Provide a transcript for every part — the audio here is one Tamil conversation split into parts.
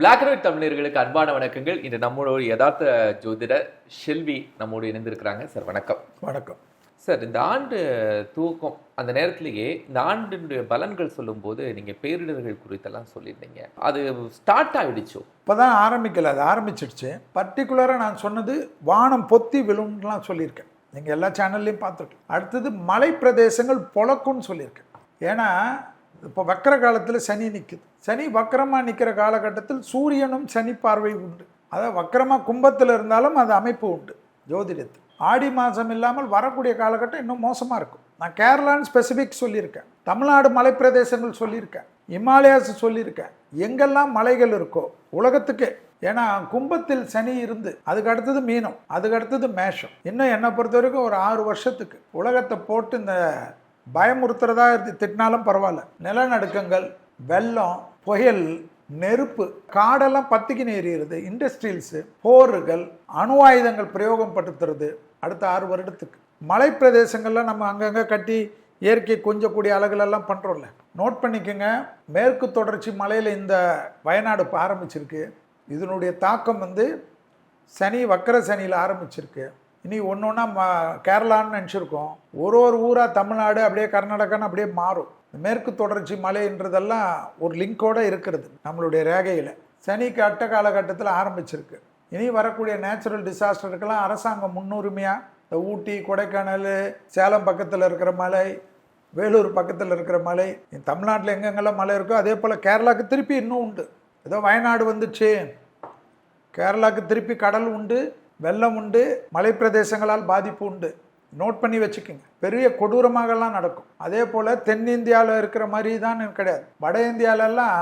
பிளாக் அண்ட் ஒயிட் தமிழர்களுக்கு அன்பான வணக்கங்கள். இன்று நம்மளோட யதார்த்த ஜோதிடர் ஷெல்வி நம்மோடு இணைந்திருக்கிறாங்க. சார் வணக்கம். வணக்கம். சார் இந்த ஆண்டு தூக்கம் அந்த நேரத்திலேயே இந்த ஆண்டினுடைய பலன்கள் சொல்லும்போது நீங்க பேரிடர்கள் குறித்தெல்லாம் சொல்லியிருந்தீங்க. அது ஸ்டார்ட் ஆயிடுச்சோ? இப்போ தான் ஆரம்பிக்கல அது ஆரம்பிச்சிடுச்சு. பர்டிகுலராக நான் சொன்னது வானம் பொத்தி விழும்லாம் சொல்லியிருக்கேன். நீங்கள் எல்லா சேனல்லையும் பார்த்துருக்கேன் அடுத்தது மலை பிரதேசங்கள் பொழக்கும்னு சொல்லியிருக்கேன். ஏன்னா இப்போ வக்கர காலத்தில் சனி நிற்குது சனி வக்கரமாக நிற்கிற காலகட்டத்தில் சூரியனும் சனி பார்வை உண்டு. அதாவது வக்கரமாக கும்பத்தில் இருந்தாலும் அது அமைப்பு உண்டு. ஜோதிடத்தில். ஆடி மாதம் இல்லாமல் வரக்கூடிய காலகட்டம் இன்னும் மோசமாக இருக்கும். நான் கேரளான்னு ஸ்பெசிஃபிக் சொல்லியிருக்கேன். தமிழ்நாடு மலைப்பிரதேசங்கள் சொல்லியிருக்கேன். இமாலயாஸ் சொல்லியிருக்கேன். எங்கெல்லாம் மலைகள் இருக்கோ உலகத்துக்கே. ஏன்னா கும்பத்தில் சனி இருந்து அதுக்கு அடுத்தது மீனம் அதுக்கு அடுத்தது மேஷம். இன்னும் என்னை பொறுத்த வரைக்கும் ஒரு ஆறு வருஷத்துக்கு. உலகத்தை போட்டு இந்த பயமுறுத்துறதா திட்டினாலும் பரவாயில்ல. நிலநடுக்கங்கள் வெள்ளம் புயல் நெருப்பு காடெல்லாம் பத்திக்கு எரியுறது இண்டஸ்ட்ரியல்ஸு போர்கள் அணு ஆயுதங்கள் பிரயோகம் படுத்துறது அடுத்த ஆறு வருடத்துக்கு. மலை பிரதேசங்கள்ல நம்ம அங்கங்கே கட்டி இயற்கை கொஞ்சக்கூடிய அழகுலெல்லாம் பண்ணுறோம்ல நோட் பண்ணிக்கோங்க மேற்கு தொடர்ச்சி மலையில் இந்த வயநாடு இப்போ ஆரம்பிச்சிருக்கு. இதனுடைய தாக்கம் வந்து சனி வக்கர சனியில் ஆரம்பிச்சிருக்கு. இனி ஒன்று ஒன்றா ம கேரளான்னு நினச்சிருக்கோம். ஒரு ஒரு ஊராக தமிழ்நாடு அப்படியே கர்நாடகான்னு அப்படியே மாறும். இந்த மேற்கு தொடர்ச்சி மலைன்றதெல்லாம் ஒரு லிங்கோட இருக்கிறது நம்மளுடைய ரேகையில். சனிக்கு அட்ட காலகட்டத்தில் ஆரம்பிச்சிருக்கு. இனி வரக்கூடிய நேச்சுரல் டிசாஸ்டருக்கெல்லாம் அரசாங்கம் முன்னுரிமையாக இந்த ஊட்டி கொடைக்கானல் சேலம் பக்கத்தில் இருக்கிற மலை வேலூர் பக்கத்தில் இருக்கிற மலை தமிழ்நாட்டில் எங்கெங்கெல்லாம் மலை இருக்கோ அதே போல் கேரளாவுக்கு திருப்பி இன்னும் உண்டு. ஏதோ வயநாடு வந்துச்சு. கேரளாவுக்கு திருப்பி கடல் உண்டு. வெள்ளம் உண்டு மலைப்பிரதேசங்களால் பாதிப்பு உண்டு. நோட் பண்ணி வச்சுக்கோங்க. பெரிய கொடூரமாகலாம் நடக்கும். அதே போல் தென்னிந்தியாவில் இருக்கிற மாதிரி தான் கிடையாது. வட இந்தியாவிலலாம்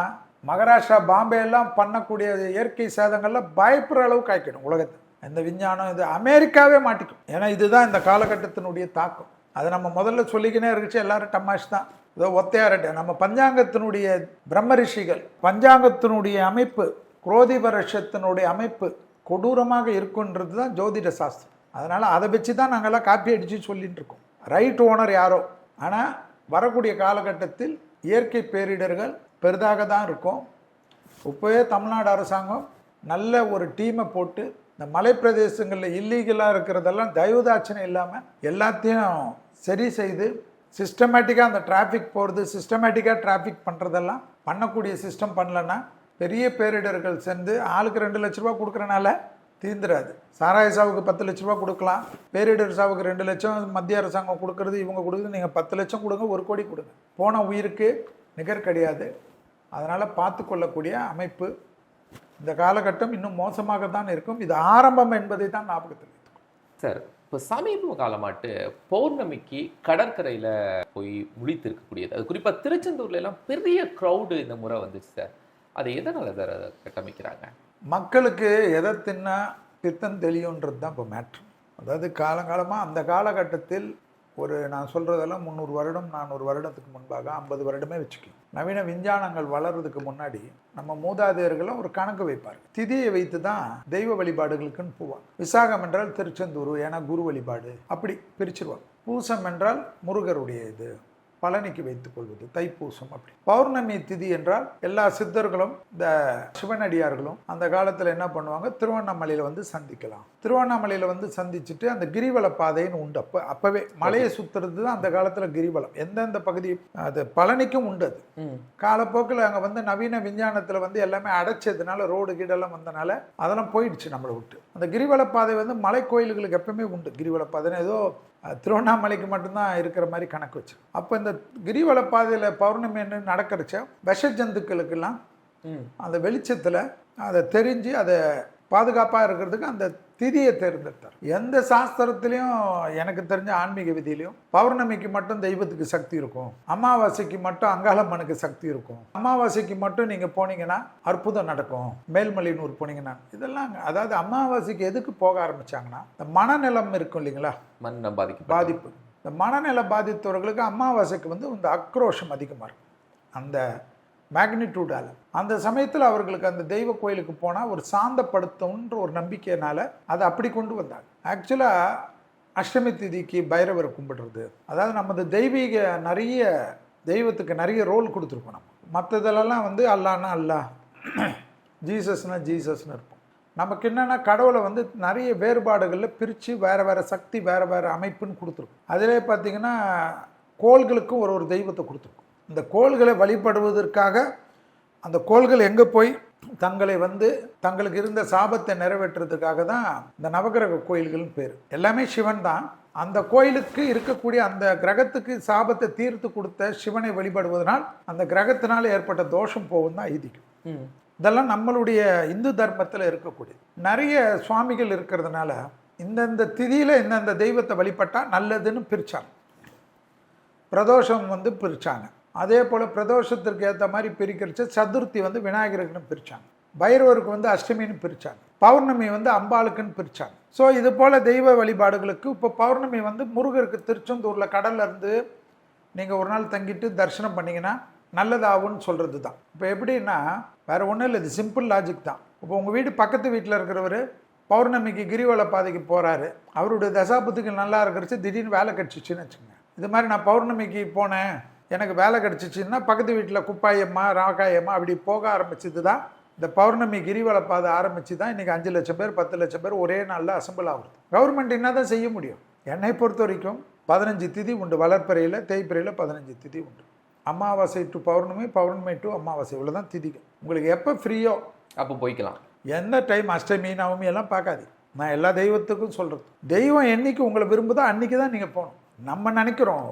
மகாராஷ்டிரா பாம்பே எல்லாம் பண்ணக்கூடிய இயற்கை சேதங்கள்லாம் பயப்படுற அளவுக்கு ஆக்கிடும் உலகத்தை இந்த விஞ்ஞானம் இது அமெரிக்காவே மாட்டிக்கும். ஏன்னா இதுதான் இந்த காலகட்டத்தினுடைய தாக்கம். அதை நம்ம முதல்ல சொல்லிக்கினே இருந்துச்சு எல்லாரும் டமாஷ் தான். ஏதோ ஒத்தையாரட்ட. நம்ம பஞ்சாங்கத்தினுடைய பிரம்ம ரிஷிகள் பஞ்சாங்கத்தினுடைய அமைப்பு குரோதி வருஷத்தினுடைய அமைப்பு கொடூரமாக இருக்குன்றது தான் ஜோதிட சாஸ்திரம். அதனால் அதை வச்சு தான் நாங்கள்லாம் காப்பி அடித்து சொல்லிகிட்டு இருக்கோம். ரைட் ஓனர் யாரோ? ஆனால் வரக்கூடிய காலகட்டத்தில் இயற்கை பேரிடர்கள் பெரிதாக தான் இருக்கும். இப்போவே தமிழ்நாடு அரசாங்கம் நல்ல ஒரு டீமை போட்டு இந்த மலைப்பிரதேசங்களில் இல்லீகலாக இருக்கிறதெல்லாம் தயவுதாட்சணை இல்லாமல் எல்லாத்தையும் சரி செய்து சிஸ்டமேட்டிக்காக அந்த டிராஃபிக் போகிறது சிஸ்டமேட்டிக்காக டிராஃபிக் பண்ணுறதெல்லாம் பண்ணக்கூடிய சிஸ்டம் பண்ணலன்னா பெரிய பேரிடர்கள் சேர்ந்து ஆளுக்கு ரெண்டு லட்ச ரூபா கொடுக்குறனால தீந்துராது சாராய சாவுக்கு பத்து லட்ச ரூபா கொடுக்கலாம். பேரிடர் சாவுக்கு ரெண்டு லட்சம் மத்திய அரசாங்கம் கொடுக்கறது இவங்க கொடுக்குறது நீங்கள் பத்து லட்சம் கொடுங்க ஒரு கோடி கொடுங்க. போன உயிருக்கு நிகர் கிடையாது. அதனால் பார்த்து கொள்ளக்கூடிய அமைப்பு இந்த காலகட்டம் இன்னும் மோசமாக தான் இருக்கும். இது ஆரம்பம் என்பதை தான் ஞாபகத்தில் சார் இப்போ சமீப காலமாட்டு பௌர்ணமிக்கு கடற்கரையில் போய் முழித்து இருக்கக்கூடியது அது குறிப்பாக திருச்செந்தூர்ல எல்லாம் பெரிய க்ரௌடு இந்த முறை வந்துச்சு சார். அது எதனால் சார் அதை கட்டமைக்கிறாங்க? மக்களுக்கு எதை தின்னா பித்தம் தெளியுன்றது தான் இப்போ மேட்ரு அதாவது காலங்காலமாக அந்த காலகட்டத்தில் ஒரு நான் சொல்கிறதெல்லாம் முந்நூறு வருடம் நானூறு வருடத்துக்கு முன்பாக ஐம்பது வருடமே வச்சுக்கலாம் நவீன விஞ்ஞானங்கள் வளர்றதுக்கு முன்னாடி நம்ம மூதாதையர்களும் ஒரு கணக்கு வைப்பார். திதியை வைத்து தான் தெய்வ வழிபாடுகளுக்குன்னு போவாங்க. விசாகம் என்றால் திருச்செந்தூர் ஏன்னா குரு வழிபாடு. அப்படி பிரிச்சிருவாங்க. பூசம் என்றால் முருகருடைய இது பழனிக்கு வைத்துக் கொள்வது தைப்பூசம் அப்படி. பௌர்ணமி திதி என்றால் எல்லா சித்தர்களும் இந்த சிவனடியார்களும் அந்த காலத்தில் என்ன பண்ணுவாங்க? திருவண்ணாமலையில் வந்து சந்திக்கலாம். திருவண்ணாமலையில் வந்து சந்திச்சுட்டு அந்த கிரிவல பாதைன்னு உண்டு அப்போ அப்போவே. மலையை சுற்றுறது தான் அந்த காலத்தில் கிரிவலம். எந்தெந்த பகுதி அது பழனிக்கும் உண்டு அது. காலப்போக்கில் அங்கே வந்து நவீன விஞ்ஞானத்தில் வந்து எல்லாமே அடைச்சதுனால ரோடு கீடெல்லாம் வந்தனால அதெல்லாம் போயிடுச்சு நம்மளை விட்டு. அந்த கிரிவல பாதை வந்து மலை கோயில்களுக்கு எப்பவுமே உண்டு. கிரிவல பாதைன்னு ஏதோ திருவண்ணாமலைக்கு மட்டும்தான் இருக்கிற மாதிரி கணக்கு வச்சு அப்போ இந்த கிரிவல பாதையில் பௌர்ணமி என்ன நடக்கிறச்ச விஷ ஜந்துக்களுக்கெல்லாம் அந்த வெளிச்சத்தில் அதை தெரிஞ்சு அதை பாதுகாப்பாக இருக்கிறதுக்கு அந்த திதியை தேர்ந்தெடுத்தார். எந்த சாஸ்திரத்திலையும் எனக்கு தெரிஞ்ச ஆன்மீக விதியிலையும் பௌர்ணமிக்கு மட்டும் தெய்வத்துக்கு சக்தி இருக்கும். அமாவாசைக்கு மட்டும் அங்காளம்மனுக்கு சக்தி இருக்கும். அமாவாசைக்கு மட்டும் நீங்கள் போனீங்கன்னா அற்புதம் நடக்கும். மேல்மலையனூர் போனீங்கன்னா இதெல்லாம் அதாவது அமாவாசைக்கு எதுக்கு போக ஆரம்பிச்சாங்கன்னா இந்த மனநிலம் இருக்கும் இல்லைங்களா? மண்ணை பாதிக்க பாதிப்பு. இந்த மனநிலை பாதித்தவர்களுக்கு அமாவாசைக்கு வந்து இந்த ஆக்ரோஷம் அதிகமாக இருக்கும். அந்த மேக்னிடியூடால் அந்த சமயத்தில் அவர்களுக்கு அந்த தெய்வ கோயிலுக்கு போனால் ஒரு சாந்தப்படுத்தும்ன்ற ஒரு நம்பிக்கையினால் அதை அப்படி கொண்டு வந்தாங்க. ஆக்சுவலாக அஷ்டமி திதிக்கு பைரவரை கும்பிடுறது. அதாவது நமது தெய்வீக நிறைய தெய்வத்துக்கு நிறைய ரோல் கொடுத்துருக்கோம் நம்ம. மற்றதுலலாம் வந்து அல்லான்னா அல்லா. ஜீசஸ்னா ஜீசஸ்னு இருப்போம். நமக்கு என்னென்னா கடவுளை வந்து நிறைய வேறுபாடுகளில் பிரித்து வேறு வேறு சக்தி வேறு வேறு அமைப்புன்னு கொடுத்துருக்கும். அதிலே பார்த்திங்கன்னா கோள்களுக்கும் ஒரு ஒரு தெய்வத்தை கொடுத்துருக்கும். இந்த கோள்களை வழிபடுவதற்காக அந்த கோள்கள் எங்கே போய் தங்களை வந்து தங்களுக்கு இருந்த சாபத்தை நிறைவேற்றுறதுக்காக தான் இந்த நவகிரக கோயில்கள்னு பேர். எல்லாமே சிவன் தான். அந்த கோயிலுக்கு இருக்கக்கூடிய அந்த கிரகத்துக்கு சாபத்தை தீர்த்து கொடுத்த சிவனை வழிபடுவதனால் அந்த கிரகத்தினால் ஏற்பட்ட தோஷம் போகும் தான் ஐதீகம். ம். இதெல்லாம் நம்மளுடைய இந்து தர்மத்தில் இருக்கக்கூடியது. நிறைய சுவாமிகள் இருக்கிறதுனால இந்தந்த திதியில் இந்தந்த தெய்வத்தை வழிபட்டால் நல்லதுன்னு பிரித்தாங்க பிரதோஷம் வந்து பிரித்தாங்க அதே போல் பிரதோஷத்திற்கு ஏற்ற மாதிரி பிரிக்கிறச்சு சதுர்த்தி வந்து விநாயகருக்குன்னு பிரித்தாங்க பைரவருக்கு வந்து அஷ்டமின்னு பிரித்தாங்க பௌர்ணமி வந்து அம்பாளுக்குன்னு பிரித்தாங்க ஸோ இது போல் தெய்வ வழிபாடுகளுக்கு இப்போ பௌர்ணமி வந்து முருகருக்கு திருச்செந்தூரில் கடல்ல இருந்து நீங்கள் ஒரு நாள் தங்கிட்டு தரிசனம் பண்ணிங்கன்னா நல்லதாகும்னு சொல்கிறது தான் இப்போ எப்படின்னா வேறு ஒன்றும் இல்லை இது சிம்பிள் லாஜிக் தான். இப்போ உங்கள் வீடு பக்கத்து வீட்டில் இருக்கிறவர் பௌர்ணமிக்கு கிரிவல பாதைக்கு போகிறாரு அவருடைய தசாபத்துக்கு நல்லா இருக்கிறச்சு திடீர்னு வேலை கிடச்சிச்சின்னு வச்சுக்கோங்க. இது மாதிரி நான் பௌர்ணமிக்கு போனேன் எனக்கு வேலை கிடச்சிச்சின்னா பக்கத்து வீட்டில் குப்பாயம்மா ராக்காயம்மா அப்படி போக ஆரம்பிச்சது தான் இந்த பௌர்ணமி கிரிவல பாதை ஆரம்பித்து தான் இன்றைக்கி அஞ்சு லட்சம் பேர் பத்து லட்சம் பேர் ஒரே நாளில் அசம்பிள் ஆகுது. கவர்மெண்ட் என்ன தான் செய்ய முடியும்? என்னை பொறுத்த வரைக்கும் பதினஞ்சு திதி உண்டு. வளர்ப்பறையில் தேய்ப்பிறையில் பதினஞ்சு திதி உண்டு. அமாவாசை டு பௌர்ணமி பௌர்ணமி டு அமாவாசை இவ்வளோ தான் திதிகள். உங்களுக்கு எப்போ ஃப்ரீயோ அப்போ போய்க்கலாம். எந்த டைம் அஷ்டமி நவமி எல்லாம் பார்க்காதீங்க. நான் எல்லா தெய்வத்துக்கும் சொல்கிறது தெய்வம் என்னைக்கு உங்களை விரும்புதோ அன்றைக்கி தான் நீங்கள் போகணும். நம்ம நினைக்கிறோம்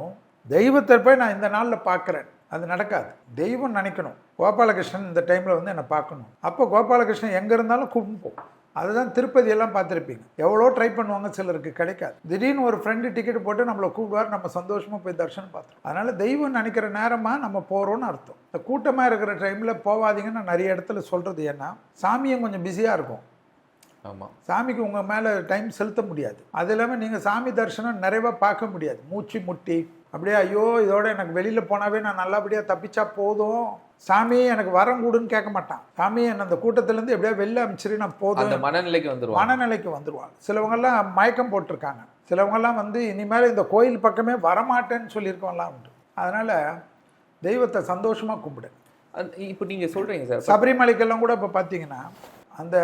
தெய்வத்தை போய் நான் இந்த நாளில் பார்க்குறேன். அது நடக்காது. தெய்வம் நினைக்கணும். கோபாலகிருஷ்ணன் இந்த டைமில் வந்து என்னை பார்க்கணும். அப்போ கோபாலகிருஷ்ணன் எங்கே இருந்தாலும் கூப்பிட்டு அதுதான் திருப்பதி எல்லாம் பார்த்துருப்பீங்க. எவ்வளோ ட்ரை பண்ணுவாங்க சிலருக்கு கிடைக்காது. திடீர்னு ஒரு ஃப்ரெண்டு டிக்கெட் போட்டு நம்மளை கூப்பிடுவார் நம்ம சந்தோஷமாக போய் தரிசனம் பார்த்துருவோம். அதனால் தெய்வம் நினைக்கிற நேரமாக நம்ம போகிறோன்னு அர்த்தம். இந்த கூட்டமாக இருக்கிற டைமில் போவாதீங்கன்னு நான் நிறைய இடத்துல சொல்கிறது ஏன்னா சாமியும் கொஞ்சம் பிஸியாக இருக்கும். ஆமாம் சாமிக்கு உங்கள் மேலே டைம் செலுத்த முடியாது. அது இல்லாமல் நீங்கள் சாமி தரிசனம் நிறைவாக பார்க்க முடியாது. மூச்சு முட்டி அப்படியே ஐயோ இதோட எனக்கு வெளியில் போனாவே நான் நல்லபடியாக தப்பிச்சா போதும். சாமி எனக்கு வரம் கூடுன்னு கேட்க மாட்டான். சாமி என்னை அந்த கூட்டத்திலேருந்து எப்படியா வெளில அமைச்சிரு நான் போதும். அந்த மனநிலைக்கு வந்துருவாங்க. மனநிலைக்கு வந்துடுவாங்க சிலவங்கெல்லாம் மயக்கம் போட்டிருக்காங்க. சிலவங்கெல்லாம் வந்து இனிமேல் இந்த கோயில் பக்கமே வரமாட்டேன்னு சொல்லியிருக்கவங்களாம் உண்டு. அதனால் தெய்வத்தை சந்தோஷமாக கும்பிடு. இப்போ நீங்க சொல்றீங்க சார். சபரிமலைக்கெல்லாம் கூட இப்போ பார்த்தீங்கன்னா அந்த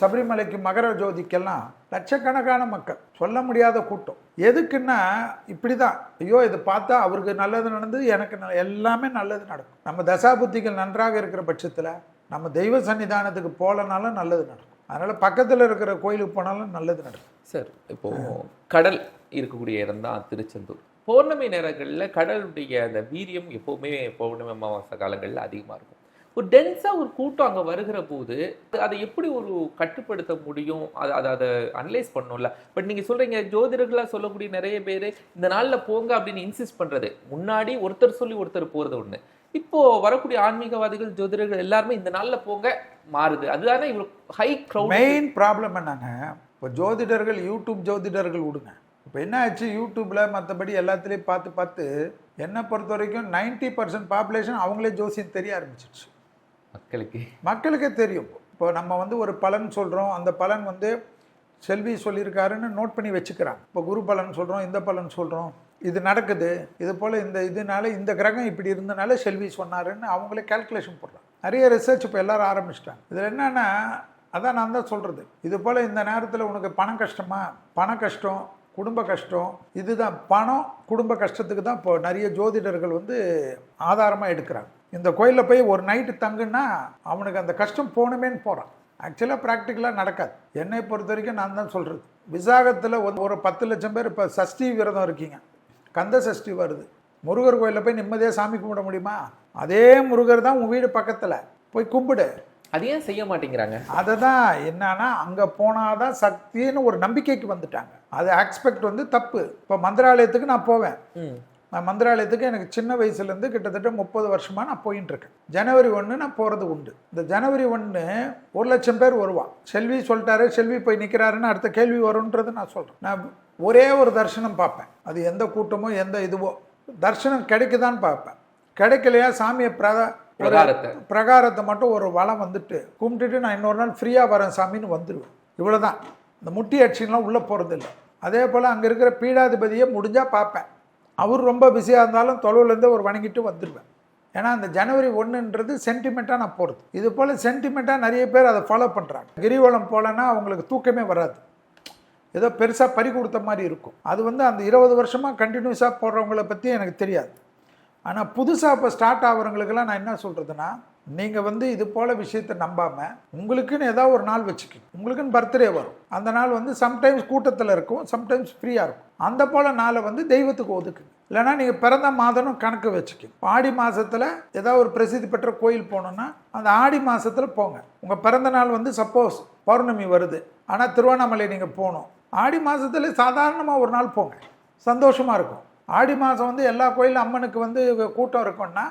சபரிமலைக்கு மகர ஜோதிக்கெல்லாம் லட்சக்கணக்கான மக்கள். சொல்ல முடியாத கூட்டம். எதுக்குன்னா இப்படி தான் ஐயோ இது பார்த்தா அவருக்கு நல்லது நடந்தது எனக்கு எல்லாமே நல்லது நடக்கும். நம்ம தசாபுத்திகள் நன்றாக இருக்கிற பட்சத்தில் நம்ம தெய்வ சன்னிதானத்துக்கு போகலனாலும் நல்லது நடக்கும். அதனால் பக்கத்தில் இருக்கிற கோயிலுக்கு போனாலும் நல்லது நடக்கும். சார் இப்போது கடல் இருக்கக்கூடிய இடம் தான் திருச்செந்தூர். பௌர்ணமி நேரங்களில் கடலுடைய அந்த வீரியம் எப்போவுமே பௌர்ணமி அமாவாசை காலங்களில் அதிகமாக இருக்கும். ஒரு டென்ஸாக ஒரு கூட்டம் அங்கே வருகிற போது அதை எப்படி ஒரு கட்டுப்படுத்த முடியும்? அதை அதை அதை அனலைஸ் பண்ணணும்ல பட் நீங்கள் சொல்கிறீங்க ஜோதிடர்களாக சொல்லக்கூடிய நிறைய பேர் இந்த நாளில் போங்க அப்படின்னு இன்சிஸ்ட் பண்ணுறது முன்னாடி ஒருத்தர் சொல்லி ஒருத்தர் போகிறது ஒன்று இப்போது வரக்கூடிய ஆன்மீகவாதிகள் ஜோதிடர்கள் எல்லாருமே இந்த நாளில் போங்க மாறுது. அதுதானே இவ்வளோ ஹை க்ரௌட் மெயின் ப்ராப்ளம் என்னங்க இப்போ ஜோதிடர்கள் யூடியூப் ஜோதிடர்கள் விடுங்க. இப்போ என்ன ஆச்சு? யூடியூப்பில் மற்றபடி எல்லாத்துலேயும் பார்த்து பார்த்து என்னை பொறுத்த வரைக்கும் நைன்ட்டி பர்சன்ட் பாப்புலேஷன் அவங்களே ஜோசியம் தெரிய ஆரம்பிச்சிடுச்சு மக்களுக்கு. மக்களுக்கே தெரியும். இப்போ நம்ம வந்து ஒரு பலன் சொல்கிறோம் அந்த பலன் வந்து செல்வி சொல்லியிருக்காருன்னு நோட் பண்ணி வச்சுக்கிறாங்க. இப்போ குரு பலன் சொல்கிறோம் இந்த பலன் சொல்கிறோம் இது நடக்குது. இது போல் இந்த இதனால இந்த கிரகம் இப்படி இருந்தனால செல்வி சொன்னாருன்னு அவங்களே கால்குலேஷன் போடுறாங்க. நிறைய ரிசர்ச் இப்போ எல்லாரும் ஆரம்பிச்சிட்டாங்க. இதில் என்னென்னா அதான் நான் தான் சொல்கிறது இது போல் இந்த நேரத்தில் உனக்கு பணம் கஷ்டமா? பண கஷ்டம் குடும்ப கஷ்டம் இதுதான். பணம் குடும்ப கஷ்டத்துக்கு தான் இப்போ நிறைய ஜோதிடர்கள் வந்து ஆதாரமாக எடுக்கிறாங்க. இந்த கோயிலில் போய் ஒரு நைட்டு தங்குன்னா அவனுக்கு அந்த கஷ்டம் போகணுமேன்னு போகிறான் ஆக்சுவலாக ப்ராக்டிக்கலாக நடக்காது. என்னை பொறுத்த வரைக்கும் நான் தான் சொல்கிறது விசாகத்தில் ஒரு ஒரு பத்து லட்சம் பேர் இப்போ சஷ்டி விரதம் இருக்கீங்க. கந்த சஷ்டி வருது. முருகர் கோயிலில் போய் நிம்மதியாக சாமி கும்பிட முடியுமா? அதே முருகர் தான் உன் வீடு பக்கத்தில். போய் கும்பிடு. அது ஏன் செய்ய மாட்டேங்கிறாங்க? அதை தான் என்னன்னா அங்கே போனால் தான் சக்தின்னு ஒரு நம்பிக்கைக்கு வந்துட்டாங்க. அது எக்ஸ்பெக்ட் வந்து தப்பு. இப்போ மந்திராலயத்துக்கு நான் போவேன். நான் மந்திராலயத்துக்கு எனக்கு சின்ன வயசுலேருந்து கிட்டத்தட்ட முப்பது வருஷமாக நான் போயின்னு இருக்கேன் ஜனவரி ஒன்று நான் போகிறது உண்டு. இந்த ஜனவரி ஒன்று ஒரு லட்சம் பேர் வருவான். செல்வி சொல்லிட்டாரு செல்வி போய் நிற்கிறாருன்னு அடுத்த கேள்வி வரும்ன்றது நான் சொல்கிறேன் நான் ஒரே ஒரு தரிசனம் பார்ப்பேன். அது எந்த கூட்டமோ எந்த இதுவோ தரிசனம் கிடைக்குதான்னு பார்ப்பேன். கிடைக்கலையா? சாமியை பிரதா பிரகாரத்தை. பிரகாரத்தை மட்டும் ஒரு வளம் வந்துட்டு கும்பிட்டுட்டு நான் இன்னொரு நாள் ஃப்ரீயாக வரேன் சாமின்னு வந்துடுவேன் இவ்வளோதான் இந்த முட்டி அடிச்சுலாம் உள்ளே போகிறதில்ல அதே போல் அங்கே இருக்கிற பீடாதிபதியை முடிஞ்சால் பார்ப்பேன். அவர் ரொம்ப பிஸியாக இருந்தாலும் தொலைவுலேருந்து ஒரு வணங்கிட்டு வந்துடுவேன் ஏன்னா அந்த ஜனவரி ஒன்றுன்றது சென்டிமெண்ட்டாக நான் போகிறது இது போல் சென்டிமெண்ட்டாக நிறைய பேர் அதை ஃபாலோ பண்ணுறாங்க கிரிவலம் போலன்னா அவங்களுக்கு தூக்கமே வராது. ஏதோ பெருசாக பறி கொடுத்த மாதிரி இருக்கும். அது வந்து அந்த இருபது வருஷமாக கண்டினியூஸாக போடுறவங்கள பற்றி எனக்கு தெரியாது. ஆனால் புதுசாக இப்போ ஸ்டார்ட் ஆகிறவங்களுக்கெல்லாம் நான் என்ன சொல்கிறதுனா நீங்கள் வந்து இது போல் விஷயத்தை நம்பாமல் உங்களுக்குன்னு ஏதாவது ஒரு நாள் வச்சுக்கணும். உங்களுக்குன்னு பர்த்டே வரும். அந்த நாள் வந்து சம்டைம்ஸ் கூட்டத்தில் இருக்கும் சம்டைம்ஸ் ஃப்ரீயாக இருக்கும். அந்த போல் நாளை வந்து தெய்வத்துக்கு ஒதுக்குங்க. இல்லைனா நீங்கள் பிறந்த மாதனும் கணக்கு வச்சுக்கணும். ஆடி மாதத்தில் ஏதாவது ஒரு பிரசித்தி பெற்ற கோயில் போகணுன்னா அந்த ஆடி மாதத்தில் போங்க. உங்கள் பிறந்த நாள் வந்து சப்போஸ் பௌர்ணமி வருது. ஆனால் திருவண்ணாமலை நீங்கள் போகணும். ஆடி மாதத்துல சாதாரணமாக ஒரு நாள் போங்க. சந்தோஷமாக இருக்கும். ஆடி மாதம் வந்து எல்லா கோயிலும் அம்மனுக்கு வந்து கூட்டம் இருக்கும்னா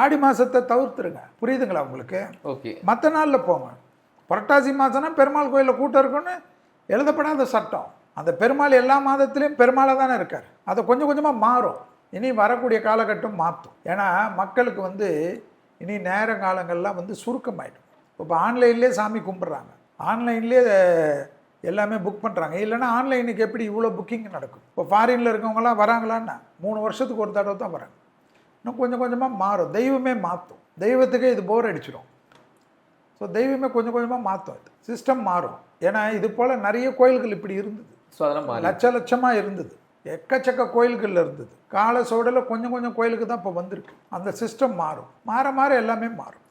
ஆடி மாதத்தை தவிர்த்துருங்க. புரியுதுங்களா உங்களுக்கு? ஓகே. மற்ற நாளில் போங்க. புரட்டாசி மாதம்னா பெருமாள் கோயிலில் கூட்டம் இருக்குன்னு எழுதப்படாத சட்டம். அந்த பெருமாள் எல்லா மாதத்துலேயும் பெருமாளாக தானே இருக்கார். அதை கொஞ்சம் கொஞ்சமாக மாறும். இனி வரக்கூடிய காலகட்டம் மாற்றும். ஏன்னா மக்களுக்கு வந்து இனி நேர காலங்கள்லாம் வந்து சுருக்கமாயிடும். இப்போ ஆன்லைன்லேயே சாமி கும்பிட்றாங்க. ஆன்லைன்லேயே எல்லாமே புக் பண்ணுறாங்க இல்லைன்னா ஆன்லைனுக்கு எப்படி இவ்வளோ புக்கிங் நடக்கும்? இப்போ ஃபாரினில் இருக்கவங்கலாம் வராங்களான்னா மூணு வருஷத்துக்கு ஒரு தடவை தான் வராங்க. இன்னும் கொஞ்சம் கொஞ்சமாக மாறும். தெய்வமே மாற்றும் தெய்வத்துக்கே இது போர் அடிச்சிடும் ஸோ தெய்வமே கொஞ்சம் கொஞ்சமாக மாற்றும் இது சிஸ்டம் மாறும். ஏன்னா இது போல் நிறைய கோயில்கள் இப்படி இருந்தது. ஸோ அதெல்லாம் லட்ச லட்சமாக இருந்தது. எக்கச்சக்க கோயில்கள்ல இருந்தது. கால சோடல கொஞ்சம் கொஞ்சம் கோயிலுக்கு தான் இப்போ வந்திருக்கு. அந்த சிஸ்டம் மாறும். மாற மாற எல்லாமே மாறும்.